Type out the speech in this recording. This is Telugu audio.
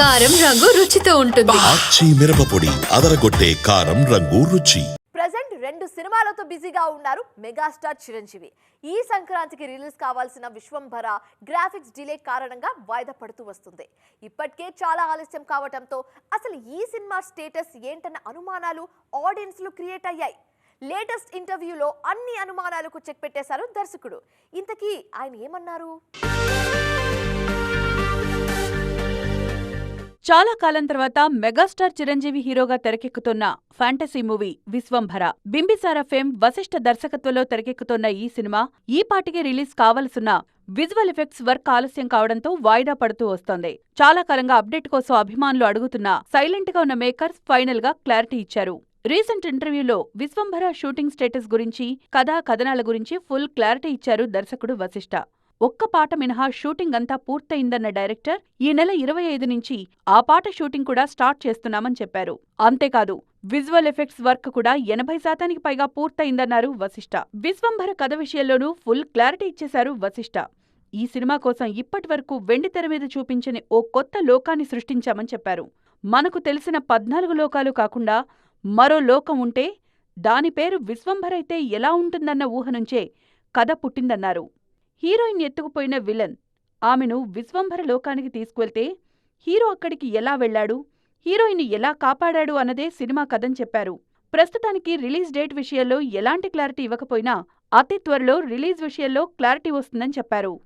కారం రంగు రుచితో ఉంటుంది. ఆచి మిరపపొడి అదరగొట్టే కారం రంగు రుచి. ప్రజెంట్ రెండు సినిమాలతో బిజీగా ఉన్నారు మెగాస్టార్ చిరంజీవి. ఈ సంక్రాంతికి రిలీజ్ కావాల్సిన విశ్వంభర గ్రాఫిక్స్ డిలే కారణంగా వాయిదా పడుతూ వస్తుంది. ఇప్పటికే చాలా ఆలస్యం కావటంతో అసలు ఈ సినిమా స్టేటస్ ఏంటన్న అనుమానాలు ఆడియన్స్లో క్రియేట్ అయ్యాయి. లేటెస్ట్ ఇంటర్వ్యూలో అన్ని అనుమానాలకు చెక్ పెట్టేశారు దర్శకుడు. ఇంతకీ ఆయన ఏమన్నారు? చాలా కాలం తర్వాత మెగాస్టార్ చిరంజీవి హీరోగా తెరకెక్కుతున్న fantasy movie Vishwambhara. Bimbisara fame Vashishta దర్శకత్వంలో తెరకెక్కుతున్న ఈ సినిమా ఈ పాటికి రిలీజ్ కావలసిన విజువల్ ఎఫెక్ట్స్ వర్క్ ఆలస్యం కావడంతో వాయిదా పడుతూ వస్తోంది. చాలా కాలంగా అప్డేట్ కోసం అభిమానులు అడుగుతున్న సైలెంట్గా ఉన్న మేకర్స్ ఫైనల్గా క్లారిటీ ఇచ్చారు. రీసెంట్ ఇంటర్వ్యూలో విశ్వంభర షూటింగ్ స్టేటస్ గురించి కథా కథనాల గురించి ఫుల్ క్లారిటీ ఇచ్చారు దర్శకుడు వశిష్ఠ. ఒక్క పాట మినహా షూటింగ్ అంతా పూర్తయిందన్న డైరెక్టర్ ఈ నెల ఇరవై ఐదు నుంచి ఆ పాట షూటింగ్ కూడా స్టార్ట్ చేస్తున్నామని చెప్పారు. అంతేకాదు విజువల్ ఎఫెక్ట్స్ వర్క్ కూడా ఎనభై శాతానికి పైగా పూర్తయిందన్నారు వశిష్ట. విశ్వంభర కథ విషయంలోనూ ఫుల్ క్లారిటీ ఇచ్చేశారు వశిష్ఠ ఈ సినిమా కోసం ఇప్పటి వరకు వెండి తెర మీద చూపించని ఓ కొత్త లోకాన్ని సృష్టించామని చెప్పారు. మనకు తెలిసిన పద్నాలుగు లోకాలు కాకుండా మరో లోకం ఉంటే దాని పేరు విశ్వంభరైతే ఎలా ఉంటుందన్న ఊహ నుంచే కథ పుట్టిందన్నారు. Heroine ఎత్తుకుపోయిన villain. ఆమెను విశ్వంభర లోకానికి తీసుకువెళ్తే హీరో అక్కడికి ఎలా వెళ్ళాడు హీరోయిన్ ఎలా కాపాడాడు అన్నదే సినిమా కథని చెప్పారు. ప్రస్తుతానికి రిలీజ్ డేట్ విషయంలో ఎలాంటి క్లారిటీ ఇవ్వకపోయినా అతి త్వరలో రిలీజ్ విషయంలో క్లారిటీ వస్తుందని చెప్పారు.